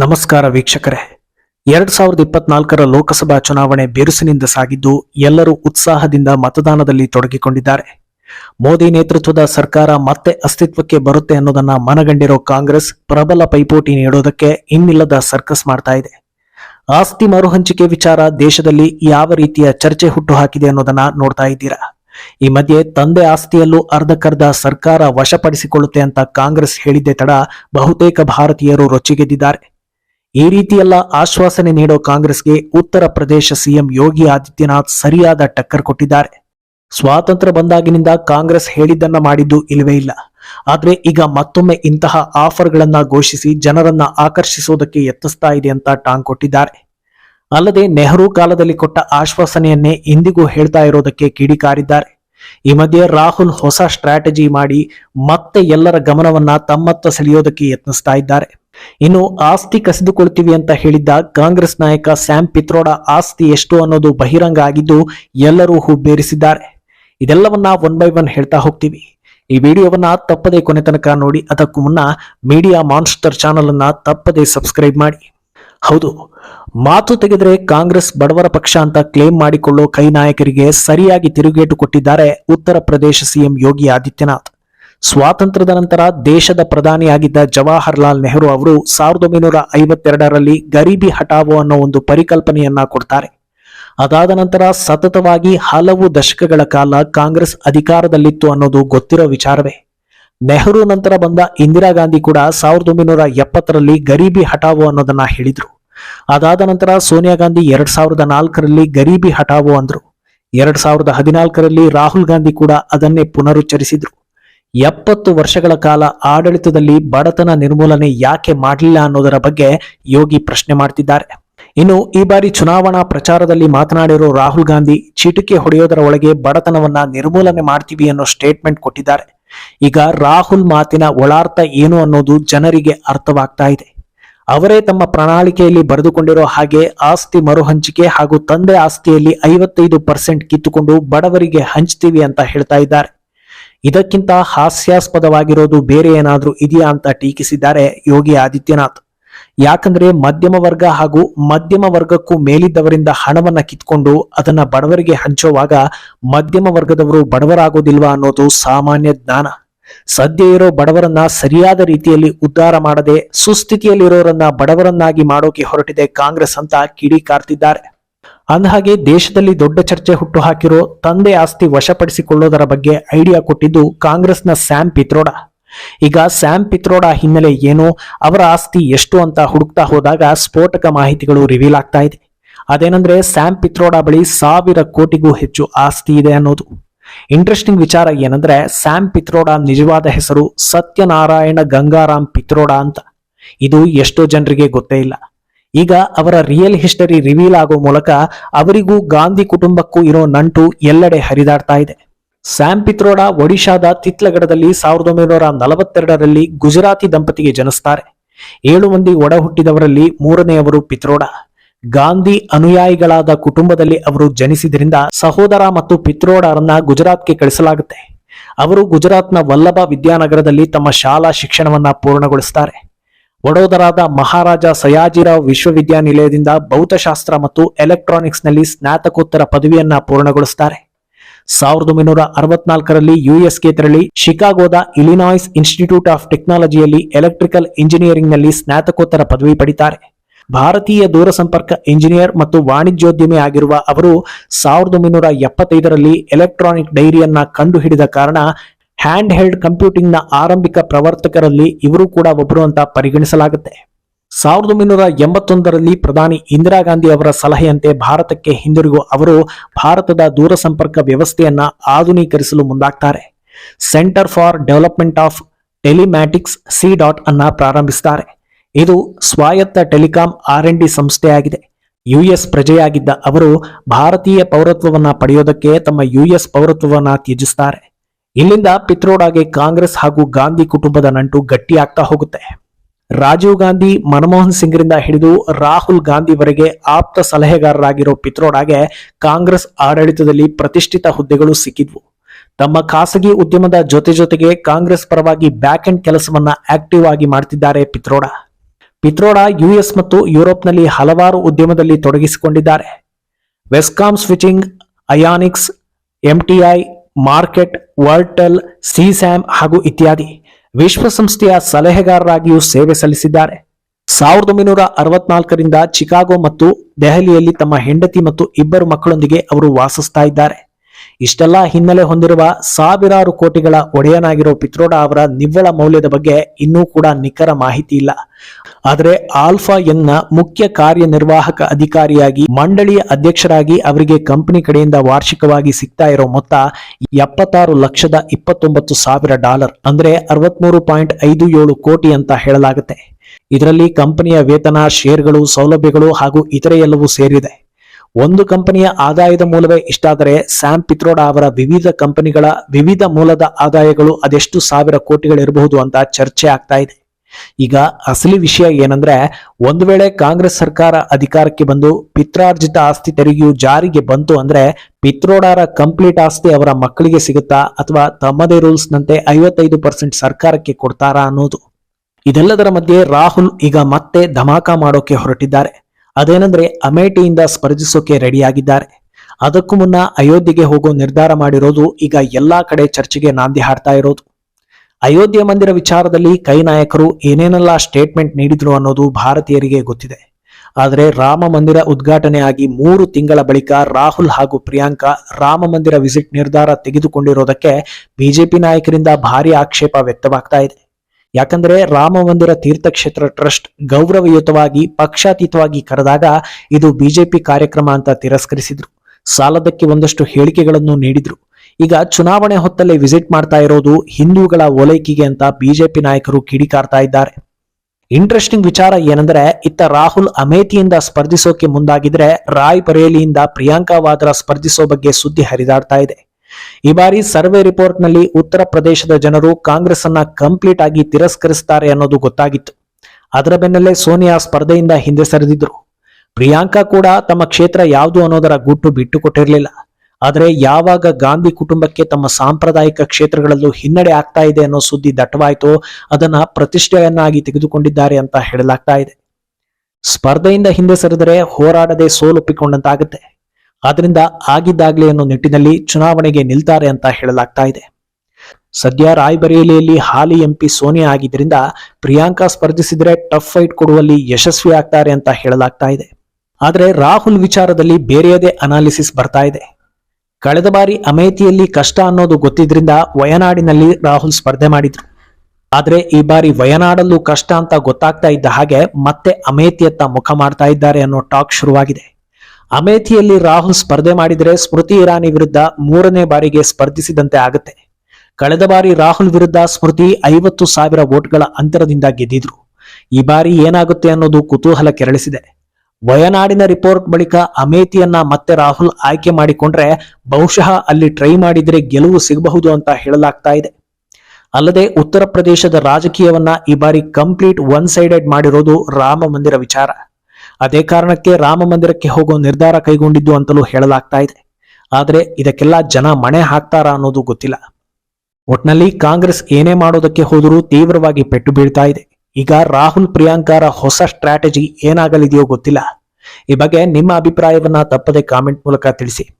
ನಮಸ್ಕಾರ ವೀಕ್ಷಕರೇ. ಎರಡ್ ಸಾವಿರದ ಇಪ್ಪತ್ನಾಲ್ಕರ ಲೋಕಸಭಾ ಚುನಾವಣೆ ಬಿರುಸಿನಿಂದ ಸಾಗಿದ್ದು ಎಲ್ಲರೂ ಉತ್ಸಾಹದಿಂದ ಮತದಾನದಲ್ಲಿ ತೊಡಗಿಕೊಂಡಿದ್ದಾರೆ. ಮೋದಿ ನೇತೃತ್ವದ ಸರ್ಕಾರ ಮತ್ತೆ ಅಸ್ತಿತ್ವಕ್ಕೆ ಬರುತ್ತೆ ಅನ್ನೋದನ್ನ ಮನಗಂಡಿರೋ ಕಾಂಗ್ರೆಸ್ ಪ್ರಬಲ ಪೈಪೋಟಿ ನೀಡೋದಕ್ಕೆ ಇನ್ನಿಲ್ಲದ ಸರ್ಕಸ್ ಮಾಡ್ತಾ ಇದೆ. ಆಸ್ತಿ ಮರುಹಂಚಿಕೆ ವಿಚಾರ ದೇಶದಲ್ಲಿ ಯಾವ ರೀತಿಯ ಚರ್ಚೆ ಹುಟ್ಟು ಹಾಕಿದೆ ಅನ್ನೋದನ್ನ ನೋಡ್ತಾ ಇದ್ದೀರಾ? ಈ ಮಧ್ಯೆ ತಂದೆ ಆಸ್ತಿಯಲ್ಲೂ ಅರ್ಧಕ್ಕರ್ಧ ಸರ್ಕಾರ ವಶಪಡಿಸಿಕೊಳ್ಳುತ್ತೆ ಅಂತ ಕಾಂಗ್ರೆಸ್ ಹೇಳಿದ್ದೆ ತಡ ಬಹುತೇಕ ಭಾರತೀಯರು ರೊಚ್ಚಿಗೆದ್ದಿದ್ದಾರೆ. ಈ ರೀತಿಯೆಲ್ಲ ಆಶ್ವಾಸನೆ ನೀಡೋ ಕಾಂಗ್ರೆಸ್ಗೆ ಉತ್ತರ ಪ್ರದೇಶ ಸಿಎಂ ಯೋಗಿ ಆದಿತ್ಯನಾಥ್ ಸರಿಯಾದ ಟಕ್ಕರ್ ಕೊಟ್ಟಿದ್ದಾರೆ. ಸ್ವಾತಂತ್ರ್ಯ ಬಂದಾಗಿನಿಂದ ಕಾಂಗ್ರೆಸ್ ಹೇಳಿದ್ದನ್ನ ಮಾಡಿದ್ದು ಇಲ್ಲವೇ ಇಲ್ಲ. ಆದ್ರೆ ಈಗ ಮತ್ತೊಮ್ಮೆ ಇಂತಹ ಆಫರ್ಗಳನ್ನ ಘೋಷಿಸಿ ಜನರನ್ನ ಆಕರ್ಷಿಸೋದಕ್ಕೆ ಯತ್ನಿಸ್ತಾ ಇದೆ ಅಂತ ಟಾಂಗ್ ಕೊಟ್ಟಿದ್ದಾರೆ. ಅಲ್ಲದೆ ನೆಹರು ಕಾಲದಲ್ಲಿ ಕೊಟ್ಟ ಆಶ್ವಾಸನೆಯನ್ನೇ ಇಂದಿಗೂ ಹೇಳ್ತಾ ಇರೋದಕ್ಕೆ ಕಿಡಿಕಾರಿದ್ದಾರೆ. ಈ ಮಧ್ಯೆ ರಾಹುಲ್ ಹೊಸ ಸ್ಟ್ರಾಟಜಿ ಮಾಡಿ ಮತ್ತೆ ಎಲ್ಲರ ಗಮನವನ್ನ ತಮ್ಮತ್ತ ಸೆಳೆಯೋದಕ್ಕೆ ಯತ್ನಿಸ್ತಾ ಇದ್ದಾರೆ. ಇನ್ನು ಆಸ್ತಿ ಕಸಿದುಕೊಳ್ತೀವಿ ಅಂತ ಹೇಳಿದ್ದ ಕಾಂಗ್ರೆಸ್ ನಾಯಕ ಸ್ಯಾಮ್ ಪಿತ್ರೋಡ ಆಸ್ತಿ ಎಷ್ಟು ಅನ್ನೋದು ಬಹಿರಂಗ ಆಗಿದ್ದು ಎಲ್ಲರೂ ಹುಬ್ಬೇರಿಸಿದ್ದಾರೆ. ಇದೆಲ್ಲವನ್ನ ಒನ್ ಬೈ ಒನ್ ಹೇಳ್ತಾ ಹೋಗ್ತೀವಿ. ಈ ವಿಡಿಯೋವನ್ನ ತಪ್ಪದೆ ಕೊನೆ ತನಕ ನೋಡಿ, ಅದಕ್ಕೂ ಮುನ್ನ ಮೀಡಿಯಾ ಮಾನ್ಸ್ಟರ್ ಚಾನಲ್ ಅನ್ನ ತಪ್ಪದೆ ಸಬ್ಸ್ಕ್ರೈಬ್ ಮಾಡಿ. ಹೌದು, ಮಾತು ತೆಗೆದರೆ ಕಾಂಗ್ರೆಸ್ ಬಡವರ ಪಕ್ಷ ಅಂತ ಕ್ಲೇಮ್ ಮಾಡಿಕೊಳ್ಳೋ ಕೈ ನಾಯಕರಿಗೆ ಸರಿಯಾಗಿ ತಿರುಗೇಟು ಕೊಟ್ಟಿದ್ದಾರೆ ಉತ್ತರ ಪ್ರದೇಶ ಸಿಎಂ ಯೋಗಿ ಆದಿತ್ಯನಾಥ್. ಸ್ವಾತಂತ್ರ್ಯದ ನಂತರ ದೇಶದ ಪ್ರಧಾನಿಯಾಗಿದ್ದ ಜವಾಹರ್ಲಾಲ್ ನೆಹರು ಅವರು ಸಾವಿರದ ಒಂಬೈನೂರ ಐವತ್ತೆರಡರಲ್ಲಿ ಗರೀಬಿ ಹಟಾವೋ ಅನ್ನೋ ಒಂದು ಪರಿಕಲ್ಪನೆಯನ್ನ ಕೊಡ್ತಾರೆ. ಅದಾದ ನಂತರ ಸತತವಾಗಿ ಹಲವು ದಶಕಗಳ ಕಾಲ ಕಾಂಗ್ರೆಸ್ ಅಧಿಕಾರದಲ್ಲಿತ್ತು ಅನ್ನೋದು ಗೊತ್ತಿರೋ ವಿಚಾರವೇ. ನೆಹರು ನಂತರ ಬಂದ ಇಂದಿರಾ ಗಾಂಧಿ ಕೂಡ ಸಾವಿರದ ಒಂಬೈನೂರ ಎಪ್ಪತ್ತರಲ್ಲಿ ಗರೀಬಿ ಹಟಾವೋ ಅನ್ನೋದನ್ನ ಹೇಳಿದ್ರು. ಅದಾದ ನಂತರ ಸೋನಿಯಾ ಗಾಂಧಿ ಎರಡ್ ಸಾವಿರದ ನಾಲ್ಕರಲ್ಲಿ ಗರೀಬಿ ಹಟಾವೋ ಅಂದ್ರು. ಎರಡ್ ಸಾವಿರದ ಹದಿನಾಲ್ಕರಲ್ಲಿ ರಾಹುಲ್ ಗಾಂಧಿ ಕೂಡ ಅದನ್ನೇ ಪುನರುಚ್ಚರಿಸಿದ್ರು. ಎಪ್ಪತ್ತು ವರ್ಷಗಳ ಕಾಲ ಆಡಳಿತದಲ್ಲಿ ಬಡತನ ನಿರ್ಮೂಲನೆ ಯಾಕೆ ಮಾಡಲಿಲ್ಲ ಅನ್ನೋದರ ಬಗ್ಗೆ ಯೋಗಿ ಪ್ರಶ್ನೆ ಮಾಡ್ತಿದ್ದಾರೆ. ಇನ್ನು ಈ ಬಾರಿ ಚುನಾವಣಾ ಪ್ರಚಾರದಲ್ಲಿ ಮಾತನಾಡಿರೋ ರಾಹುಲ್ ಗಾಂಧಿ ಚೀಟಿಕೆ ಹೊಡೆಯೋದರ ಒಳಗೆ ಬಡತನವನ್ನ ನಿರ್ಮೂಲನೆ ಮಾಡ್ತೀವಿ ಅನ್ನೋ ಸ್ಟೇಟ್ಮೆಂಟ್ ಕೊಟ್ಟಿದ್ದಾರೆ. ಈಗ ರಾಹುಲ್ ಮಾತಿನ ಒಳಾರ್ಥ ಏನು ಅನ್ನೋದು ಜನರಿಗೆ ಅರ್ಥವಾಗ್ತಾ ಇದೆ. ಅವರೇ ತಮ್ಮ ಪ್ರಣಾಳಿಕೆಯಲ್ಲಿ ಬರೆದುಕೊಂಡಿರೋ ಹಾಗೆ ಆಸ್ತಿ ಮರುಹಂಚಿಕೆ ಹಾಗೂ ತಂದೆ ಆಸ್ತಿಯಲ್ಲಿ ಐವತ್ತೈದು ಪರ್ಸೆಂಟ್ ಕಿತ್ತುಕೊಂಡು ಬಡವರಿಗೆ ಹಂಚ್ತೀವಿ ಅಂತ ಹೇಳ್ತಾ ಇದ್ದಾರೆ. ಇದಕ್ಕಿಂತ ಹಾಸ್ಯಾಸ್ಪದವಾಗಿರೋದು ಬೇರೆ ಏನಾದರೂ ಇದೆಯಾ ಅಂತ ಟೀಕಿಸಿದ್ದಾರೆ ಯೋಗಿ ಆದಿತ್ಯನಾಥ್. ಯಾಕಂದ್ರೆ ಮಧ್ಯಮ ವರ್ಗ ಹಾಗೂ ಮಧ್ಯಮ ವರ್ಗಕ್ಕೂ ಮೇಲಿದ್ದವರಿಂದ ಹಣವನ್ನ ಕಿತ್ಕೊಂಡು ಅದನ್ನ ಬಡವರಿಗೆ ಹಂಚುವಾಗ ಮಧ್ಯಮ ವರ್ಗದವರು ಬಡವರಾಗೋದಿಲ್ವಾ ಅನ್ನೋದು ಸಾಮಾನ್ಯ ಜ್ಞಾನ. ಸದ್ಯ ಇರೋ ಬಡವರನ್ನ ಸರಿಯಾದ ರೀತಿಯಲ್ಲಿ ಉದ್ಧಾರ ಮಾಡದೆ ಸುಸ್ಥಿತಿಯಲ್ಲಿರೋರನ್ನ ಬಡವರನ್ನಾಗಿ ಮಾಡೋಕೆ ಹೊರಟಿದೆ ಕಾಂಗ್ರೆಸ್ ಅಂತ ಕಿಡಿಕಾರ್ತಿದ್ದಾರೆ. ಅಂದಹಾಗೆ ದೇಶದಲ್ಲಿ ದೊಡ್ಡ ಚರ್ಚೆ ಹುಟ್ಟು ಹಾಕಿರೋ ತಂದೆ ಆಸ್ತಿ ವಶಪಡಿಸಿಕೊಳ್ಳೋದರ ಬಗ್ಗೆ ಐಡಿಯಾ ಕೊಟ್ಟಿದ್ದು ಕಾಂಗ್ರೆಸ್ನ ಸ್ಯಾಮ್ ಪಿತ್ರೋಡ. ಈಗ ಸ್ಯಾಮ್ ಪಿತ್ರೋಡ ಹಿನ್ನೆಲೆ ಏನು ಅವರ ಆಸ್ತಿ ಎಷ್ಟು ಅಂತ ಹುಡುಕ್ತಾ ಹೋದಾಗ ಸ್ಫೋಟಕ ಮಾಹಿತಿಗಳು ರಿವೀಲ್ ಆಗ್ತಾ ಇದೆ. ಅದೇನಂದ್ರೆ ಸ್ಯಾಮ್ ಪಿತ್ರೋಡ ಬಳಿ ಸಾವಿರ ಕೋಟಿಗೂ ಹೆಚ್ಚು ಆಸ್ತಿ ಇದೆ ಅನ್ನೋದು. ಇಂಟ್ರೆಸ್ಟಿಂಗ್ ವಿಚಾರ ಏನಂದ್ರೆ ಸ್ಯಾಮ್ ಪಿತ್ರೋಡ ನಿಜವಾದ ಹೆಸರು ಸತ್ಯನಾರಾಯಣ ಗಂಗಾರಾಮ್ ಪಿತ್ರೋಡ ಅಂತ. ಇದು ಎಷ್ಟೋ ಜನರಿಗೆ ಗೊತ್ತೇ ಇಲ್ಲ. ಈಗ ಅವರ ರಿಯಲ್ ಹಿಸ್ಟರಿ ರಿವೀಲ್ ಆಗೋ ಮೂಲಕ ಅವರಿಗೂ ಗಾಂಧಿ ಕುಟುಂಬಕ್ಕೂ ಇರೋ ನಂಟು ಎಲ್ಲೆಡೆ ಹರಿದಾಡ್ತಾ ಇದೆ. ಸ್ಯಾಮ್ ಪಿತ್ರೋಡ ಒಡಿಶಾದ ತಿತ್ಲಗಡದಲ್ಲಿ ಸಾವಿರದ ಒಂಬೈನೂರ ನಲವತ್ತೆರಡರಲ್ಲಿ ಗುಜರಾತಿ ದಂಪತಿಗೆ ಜನಿಸ್ತಾರೆ. ಏಳು ಮಂದಿ ಒಡ ಹುಟ್ಟಿದವರಲ್ಲಿ ಮೂರನೆಯವರು ಪಿತ್ರೋಡ. ಗಾಂಧಿ ಅನುಯಾಯಿಗಳಾದ ಕುಟುಂಬದಲ್ಲಿ ಅವರು ಜನಿಸಿದ್ರಿಂದ ಸಹೋದರ ಮತ್ತು ಪಿತ್ರೋಡರನ್ನ ಗುಜರಾತ್ಗೆ ಕಳಿಸಲಾಗುತ್ತೆ. ಅವರು ಗುಜರಾತ್ನ ವಲ್ಲಭ ವಿದ್ಯಾನಗರದಲ್ಲಿ ತಮ್ಮ ಶಾಲಾ ಶಿಕ್ಷಣವನ್ನ ಪೂರ್ಣಗೊಳಿಸ್ತಾರೆ. ವಡೋದರಾದ ಮಹಾರಾಜ ಸಯಾಜಿರಾವ್ ವಿಶ್ವವಿದ್ಯಾನಿಲಯದಿಂದ ಭೌತಶಾಸ್ತ್ರ ಮತ್ತು ಎಲೆಕ್ಟ್ರಾನಿಕ್ಸ್ನಲ್ಲಿ ಸ್ನಾತಕೋತ್ತರ ಪದವಿಯನ್ನ ಪೂರ್ಣಗೊಳಿಸುತ್ತಾರೆ ಸಾವಿರದ ಒಂಬೈನೂರ ಅರವತ್ನಾಲ್ಕರಲ್ಲಿ ಯುಎಸ್ಗೆ ತೆರಳಿ ಶಿಕಾಗೋದ ಇಲಿನಾಯ್ಸ್ ಇನ್ಸ್ಟಿಟ್ಯೂಟ್ ಆಫ್ ಟೆಕ್ನಾಲಜಿಯಲ್ಲಿ ಎಲೆಕ್ಟ್ರಿಕಲ್ ಇಂಜಿನಿಯರಿಂಗ್ನಲ್ಲಿ ಸ್ನಾತಕೋತ್ತರ ಪದವಿ ಪಡಿತಾರೆ. ಭಾರತೀಯ ದೂರಸಂಪರ್ಕ ಇಂಜಿನಿಯರ್ ಮತ್ತು ವಾಣಿಜ್ಯೋದ್ಯಮಿ ಆಗಿರುವ ಅವರು ಸಾವಿರದ ಒಂಬೈನೂರ ಎಪ್ಪತ್ತೈದರಲ್ಲಿ ಎಲೆಕ್ಟ್ರಾನಿಕ್ ಡೈರಿಯನ್ನ ಕಂಡುಹಿಡಿದ ಕಾರಣ ಹ್ಯಾಂಡ್ ಹೆಲ್ಡ್ ಕಂಪ್ಯೂಟಿಂಗ್ನ ಆರಂಭಿಕ ಪ್ರವರ್ತಕರಲ್ಲಿ ಇವರು ಕೂಡ ಒಬ್ಬರು ಅಂತ ಪರಿಗಣಿಸಲಾಗುತ್ತೆ. ಸಾವಿರದ ಒಂಬೈನೂರ ಎಂಬತ್ತೊಂದರಲ್ಲಿ ಪ್ರಧಾನಿ ಇಂದಿರಾ ಗಾಂಧಿ ಅವರ ಸಲಹೆಯಂತೆ ಭಾರತಕ್ಕೆ ಹಿಂದಿರುಗುವ ಅವರು ಭಾರತದ ದೂರಸಂಪರ್ಕ ವ್ಯವಸ್ಥೆಯನ್ನು ಆಧುನೀಕರಿಸಲು ಮುಂದಾಗ್ತಾರೆ. Centre for development of telematics C DOT ಅನ್ನ ಪ್ರಾರಂಭಿಸ್ತಾರೆ. ಇದು ಸ್ವಾಯತ್ತ ಟೆಲಿಕಾಂ ಆರ್ ಎನ್ ಡಿ ಸಂಸ್ಥೆಯಾಗಿದೆ. ಯುಎಸ್ ಪ್ರಜೆಯಾಗಿದ್ದ ಅವರು ಭಾರತೀಯ ಪೌರತ್ವವನ್ನು ಪಡೆಯೋದಕ್ಕೆ ತಮ್ಮ ಯುಎಸ್ ಪೌರತ್ವವನ್ನು ತ್ಯಜಿಸ್ತಾರೆ. ಇಲ್ಲಿಂದ ಪಿತ್ರೋಡಾಗೆ ಕಾಂಗ್ರೆಸ್ ಹಾಗೂ ಗಾಂಧಿ ಕುಟುಂಬದ ನಂಟು ಗಟ್ಟಿಯಾಗ್ತಾ ಹೋಗುತ್ತೆ. ರಾಜೀವ್ ಗಾಂಧಿ, ಮನಮೋಹನ್ ಸಿಂಗ್ರಿಂದ ಹಿಡಿದು ರಾಹುಲ್ ಗಾಂಧಿವರೆಗೆ ಆಪ್ತ ಸಲಹೆಗಾರರಾಗಿರೋ ಪಿತ್ರೋಡಾಗೆ ಕಾಂಗ್ರೆಸ್ ಆಡಳಿತದಲ್ಲಿ ಪ್ರತಿಷ್ಠಿತ ಹುದ್ದೆಗಳು ಸಿಕ್ಕಿದ್ವು. ತಮ್ಮ ಖಾಸಗಿ ಉದ್ಯಮದ ಜೊತೆ ಜೊತೆಗೆ ಕಾಂಗ್ರೆಸ್ ಪರವಾಗಿ ಬ್ಯಾಕ್ ಎಂಡ್ ಕೆಲಸವನ್ನ ಆಕ್ಟಿವ್ ಆಗಿ ಮಾಡ್ತಿದ್ದಾರೆ ಪಿತ್ರೋಡ. ಪಿತ್ರೋಡಾ ಯುಎಸ್ ಮತ್ತು ಯುರೋಪ್ನಲ್ಲಿ ಹಲವಾರು ಉದ್ಯಮದಲ್ಲಿ ತೊಡಗಿಸಿಕೊಂಡಿದ್ದಾರೆ. Wescom switching, Ionics, MTI market, ವರ್ಟಲ್, ಸಿಸ್ಯಾಮ್ ಹಾಗೂ ಇತ್ಯಾದಿ ವಿಶ್ವಸಂಸ್ಥೆಯ ಸಲಹೆಗಾರರಾಗಿಯೂ ಸೇವೆ ಸಲ್ಲಿಸಿದ್ದಾರೆ. ಸಾವಿರದ ಒಂಬೈನೂರ ಅರವತ್ನಾಲ್ಕರಿಂದ ಚಿಕಾಗೋ ಮತ್ತು ದೆಹಲಿಯಲ್ಲಿ ತಮ್ಮ ಹೆಂಡತಿ ಮತ್ತು ಇಬ್ಬರು ಮಕ್ಕಳೊಂದಿಗೆ ಅವರು ವಾಸಿಸ್ತಾ ಇದ್ದಾರೆ. ಇಷ್ಟೆಲ್ಲ ಹಿನ್ನೆಲೆ ಹೊಂದಿರುವ ಸಾವಿರಾರು ಕೋಟಿಗಳ ಒಡೆಯನಾಗಿರೋ ಪಿತ್ರೋಡಾ ಅವರ ನಿವ್ವಳ ಮೌಲ್ಯದ ಬಗ್ಗೆ ಇನ್ನೂ ಕೂಡ ನಿಖರ ಮಾಹಿತಿ ಇಲ್ಲ. ಆದರೆ ಆಲ್ಫಾ ಯಂಗ್ನ ಮುಖ್ಯ ಕಾರ್ಯನಿರ್ವಾಹಕ ಅಧಿಕಾರಿಯಾಗಿ, ಮಂಡಳಿಯ ಅಧ್ಯಕ್ಷರಾಗಿ ಅವರಿಗೆ ಕಂಪನಿ ಕಡೆಯಿಂದ ವಾರ್ಷಿಕವಾಗಿ ಸಿಗ್ತಾ ಇರೋ ಮೊತ್ತ ಎಪ್ಪತ್ತಾರು ಲಕ್ಷದ ಇಪ್ಪತ್ತೊಂಬತ್ತು ಸಾವಿರ ಡಾಲರ್, ಅಂದ್ರೆ ಅರವತ್ಮೂರು ಪಾಯಿಂಟ್ ಐದು ಏಳು ಕೋಟಿ ಅಂತ ಹೇಳಲಾಗುತ್ತೆ. ಇದರಲ್ಲಿ ಕಂಪನಿಯ ವೇತನ ಶೇರ್ಗಳು ಸೌಲಭ್ಯಗಳು ಹಾಗೂ ಇತರೆ ಎಲ್ಲವೂ ಸೇರಿದೆ. ಒಂದು ಕಂಪನಿಯ ಆದಾಯದ ಮೂಲವೇ ಇಷ್ಟಾದರೆ ಸ್ಯಾಮ್ ಪಿತ್ರೋಡಾ ಅವರ ವಿವಿಧ ಕಂಪನಿಗಳ ವಿವಿಧ ಮೂಲದ ಆದಾಯಗಳು ಅದೆಷ್ಟು ಸಾವಿರ ಕೋಟಿಗಳಿರಬಹುದು ಅಂತ ಚರ್ಚೆ ಆಗ್ತಾ ಇದೆ. ಈಗ ಅಸಲಿ ವಿಷಯ ಏನಂದ್ರೆ, ಒಂದು ವೇಳೆ ಕಾಂಗ್ರೆಸ್ ಸರ್ಕಾರ ಅಧಿಕಾರಕ್ಕೆ ಬಂದು ಪಿತ್ರಾರ್ಜಿತ ಆಸ್ತಿ ತೆರಿಗೆಯು ಜಾರಿಗೆ ಬಂತು ಅಂದ್ರೆ ಪಿತ್ರೋಡಾರ ಕಂಪ್ಲೀಟ್ ಆಸ್ತಿ ಅವರ ಮಕ್ಕಳಿಗೆ ಸಿಗುತ್ತಾ ಅಥವಾ ತಮ್ಮದೇ ರೂಲ್ಸ್ ನಂತೆ ಐವತ್ತೈದು ಪರ್ಸೆಂಟ್ ಸರ್ಕಾರಕ್ಕೆ ಕೊಡ್ತಾರಾ ಅನ್ನೋದು. ಇದೆಲ್ಲದರ ಮಧ್ಯೆ ರಾಹುಲ್ ಈಗ ಮತ್ತೆ ಧಮಾಕಾ ಮಾಡೋಕೆ ಹೊರಟಿದ್ದಾರೆ. ಅದೇನೆಂದ್ರೆ ಅಮೇಠಿಯಿಂದ ಸ್ಪರ್ಧಿಸೋಕೆ ರೆಡಿಯಾಗಿದ್ದಾರೆ. ಅದಕ್ಕೂ ಮುನ್ನ ಅಯೋಧ್ಯೆಗೆ ಹೋಗೋ ನಿರ್ಧಾರ ಮಾಡಿರೋದು ಈಗ ಎಲ್ಲಾ ಕಡೆ ಚರ್ಚೆಗೆ ನಾಂದಿ ಹಾಡ್ತಾ ಇರೋದು. ಅಯೋಧ್ಯೆ ಮಂದಿರ ವಿಚಾರದಲ್ಲಿ ಕೈ ನಾಯಕರು ಏನೇನೆಲ್ಲ ಸ್ಟೇಟ್ಮೆಂಟ್ ನೀಡಿದ್ರು ಅನ್ನೋದು ಭಾರತೀಯರಿಗೆ ಗೊತ್ತಿದೆ. ಆದರೆ ರಾಮ ಮಂದಿರ ಉದ್ಘಾಟನೆ ಆಗಿ ಮೂರು ತಿಂಗಳ ಬಳಿಕ ರಾಹುಲ್ ಹಾಗೂ ಪ್ರಿಯಾಂಕಾ ರಾಮ ಮಂದಿರ ವಿಸಿಟ್ ನಿರ್ಧಾರ ತೆಗೆದುಕೊಂಡಿರೋದಕ್ಕೆ ಬಿಜೆಪಿ ನಾಯಕರಿಂದ ಭಾರಿ ಆಕ್ಷೇಪ ವ್ಯಕ್ತವಾಗ್ತಾ ಇದೆ. ಯಾಕಂದ್ರೆ ರಾಮ ಮಂದಿರ ತೀರ್ಥಕ್ಷೇತ್ರ ಟ್ರಸ್ಟ್ ಗೌರವಯುತವಾಗಿ, ಪಕ್ಷಾತೀತವಾಗಿ ಕರೆದಾಗ ಇದು ಬಿಜೆಪಿ ಕಾರ್ಯಕ್ರಮ ಅಂತ ತಿರಸ್ಕರಿಸಿದ್ರು. ಸಾಲದಕ್ಕೆ ಒಂದಷ್ಟು ಹೇಳಿಕೆಗಳನ್ನು ನೀಡಿದ್ರು. ಈಗ ಚುನಾವಣೆ ಹೊತ್ತಲ್ಲೇ ವಿಸಿಟ್ ಮಾಡ್ತಾ ಇರೋದು ಹಿಂದೂಗಳ ಓಲೈಕೆಗೆ ಅಂತ ಬಿಜೆಪಿ ನಾಯಕರು ಕಿಡಿಕಾರ್ತಾ ಇದ್ದಾರೆ. ಇಂಟ್ರೆಸ್ಟಿಂಗ್ ವಿಚಾರ ಏನಂದ್ರೆ, ಇತ್ತ ರಾಹುಲ್ ಅಮೇಥಿಯಿಂದ ಸ್ಪರ್ಧಿಸೋಕೆ ಮುಂದಾಗಿದ್ರೆ ರಾಯ್ ಬರೇಲಿಯಿಂದ ಪ್ರಿಯಾಂಕಾ ವಾದ್ರಾ ಸ್ಪರ್ಧಿಸೋ ಬಗ್ಗೆ ಸುದ್ದಿ ಹರಿದಾಡ್ತಾ ಇದೆ. ಈ ಬಾರಿ ಸರ್ವೆ ರಿಪೋರ್ಟ್ನಲ್ಲಿ ಉತ್ತರ ಪ್ರದೇಶದ ಜನರು ಕಾಂಗ್ರೆಸ್ ಅನ್ನ ಕಂಪ್ಲೀಟ್ ಆಗಿ ತಿರಸ್ಕರಿಸ್ತಾರೆ ಅನ್ನೋದು ಗೊತ್ತಾಗಿತ್ತು. ಅದರ ಬೆನ್ನಲ್ಲೇ ಸೋನಿಯಾ ಸ್ಪರ್ಧೆಯಿಂದ ಹಿಂದೆ ಸರಿದಿದ್ರು. ಪ್ರಿಯಾಂಕಾ ಕೂಡ ತಮ್ಮ ಕ್ಷೇತ್ರ ಯಾವುದು ಅನ್ನೋದರ ಗುಟ್ಟು ಬಿಟ್ಟು ಕೊಟ್ಟಿರಲಿಲ್ಲ ಆದರೆ ಯಾವಾಗ ಗಾಂಧಿ ಕುಟುಂಬಕ್ಕೆ ತಮ್ಮ ಸಾಂಪ್ರದಾಯಿಕ ಕ್ಷೇತ್ರಗಳಲ್ಲೂ ಹಿನ್ನಡೆ ಆಗ್ತಾ ಇದೆ ಅನ್ನೋ ಸುದ್ದಿ ದಟ್ಟವಾಯಿತು ಅದನ್ನ ಪ್ರತಿಷ್ಠೆಯನ್ನಾಗಿ ತೆಗೆದುಕೊಂಡಿದ್ದಾರೆ ಅಂತ ಹೇಳಲಾಗ್ತಾ ಇದೆ. ಸ್ಪರ್ಧೆಯಿಂದ ಹಿಂದೆ ಸರಿದರೆ ಹೋರಾಡದೆ ಸೋಲೊಪ್ಪಿಕೊಂಡಂತಾಗುತ್ತೆ. ಆದ್ರಿಂದ ಆಗಿದ್ದಾಗ್ಲಿ ಅನ್ನೋ ನಿಟ್ಟಿನಲ್ಲಿ ಚುನಾವಣೆಗೆ ನಿಲ್ತಾರೆ ಅಂತ ಹೇಳಲಾಗ್ತಾ ಇದೆ. ಸದ್ಯ ರಾಯ್ಬರೇಲಿಯಲ್ಲಿ ಹಾಲಿ ಎಂಪಿ ಸೋನಿಯಾ ಆಗಿದ್ದರಿಂದ ಪ್ರಿಯಾಂಕಾ ಸ್ಪರ್ಧಿಸಿದ್ರೆ ಟಫ್ ಫೈಟ್ ಕೊಡುವಲ್ಲಿ ಯಶಸ್ವಿ ಆಗ್ತಾರೆ ಅಂತ ಹೇಳಲಾಗ್ತಾ ಇದೆ. ಆದರೆ ರಾಹುಲ್ ವಿಚಾರದಲ್ಲಿ ಬೇರೆಯದೇ ಅನಾಲಿಸಿಸ್ ಬರ್ತಾ ಇದೆ. ಕಳೆದ ಬಾರಿ ಅಮೇಥಿಯಲ್ಲಿ ಕಷ್ಟ ಅನ್ನೋದು ಗೊತ್ತಿದ್ರಿಂದ ವಯನಾಡಿನಲ್ಲಿ ರಾಹುಲ್ ಸ್ಪರ್ಧೆ ಮಾಡಿದ್ರು. ಆದರೆ ಈ ಬಾರಿ ವಯನಾಡಲ್ಲೂ ಕಷ್ಟ ಅಂತ ಗೊತ್ತಾಗ್ತಾ ಇದ್ದ ಹಾಗೆ ಮತ್ತೆ ಅಮೇಥಿಯತ್ತ ಮುಖ ಮಾಡ್ತಾ ಇದ್ದಾರೆ ಅನ್ನೋ ಟಾಕ್ ಶುರುವಾಗಿದೆ. ಅಮೇಥಿಯಲ್ಲಿ ರಾಹುಲ್ ಸ್ಪರ್ಧೆ ಮಾಡಿದರೆ ಸ್ಮೃತಿ ಇರಾನಿ ವಿರುದ್ಧ ಮೂರನೇ ಬಾರಿಗೆ ಸ್ಪರ್ಧಿಸಿದಂತೆ ಆಗುತ್ತೆ. ಕಳೆದ ಬಾರಿ ರಾಹುಲ್ ವಿರುದ್ಧ ಸ್ಮೃತಿ ಐವತ್ತು ಸಾವಿರ ವೋಟ್ಗಳ ಅಂತರದಿಂದ ಗೆದ್ದಿದ್ರು. ಈ ಬಾರಿ ಏನಾಗುತ್ತೆ ಅನ್ನೋದು ಕುತೂಹಲ ಕೆರಳಿಸಿದೆ. ವಯನಾಡಿನ ರಿಪೋರ್ಟ್ ಬಳಿಕ ಅಮೇಥಿಯನ್ನ ಮತ್ತೆ ರಾಹುಲ್ ಆಯ್ಕೆ ಮಾಡಿಕೊಂಡ್ರೆ ಬಹುಶಃ ಅಲ್ಲಿ ಟ್ರೈ ಮಾಡಿದರೆ ಗೆಲುವು ಸಿಗಬಹುದು ಅಂತ ಹೇಳಲಾಗ್ತಾ ಇದೆ. ಅಲ್ಲದೆ ಉತ್ತರ ಪ್ರದೇಶದ ರಾಜಕೀಯವನ್ನ ಈ ಬಾರಿ ಕಂಪ್ಲೀಟ್ ಒನ್ ಸೈಡೆಡ್ ಮಾಡಿರೋದು ರಾಮ ಮಂದಿರ ವಿಚಾರ. ಅದೇ ಕಾರಣಕ್ಕೆ ರಾಮ ಮಂದಿರಕ್ಕೆ ಹೋಗೋ ನಿರ್ಧಾರ ಕೈಗೊಂಡಿದ್ದು ಅಂತಲೂ ಹೇಳಲಾಗ್ತಾ ಇದೆ. ಆದರೆ ಇದಕ್ಕೆಲ್ಲ ಜನ ಮಣೆ ಹಾಕ್ತಾರಾ ಅನ್ನೋದು ಗೊತ್ತಿಲ್ಲ. ಒಟ್ನಲ್ಲಿ ಕಾಂಗ್ರೆಸ್ ಏನೇ ಮಾಡೋದಕ್ಕೆ ಹೋದರೂ ತೀವ್ರವಾಗಿ ಪೆಟ್ಟು ಬೀಳ್ತಾ ಇದೆ. ಈಗ ರಾಹುಲ್ ಪ್ರಿಯಾಂಕಾರ ಹೊಸ ಸ್ಟ್ರಾಟಜಿ ಏನಾಗಲಿದೆಯೋ ಗೊತ್ತಿಲ್ಲ. ಈ ಬಗ್ಗೆ ನಿಮ್ಮ ಅಭಿಪ್ರಾಯವನ್ನ ತಪ್ಪದೆ ಕಾಮೆಂಟ್ ಮೂಲಕ ತಿಳಿಸಿ.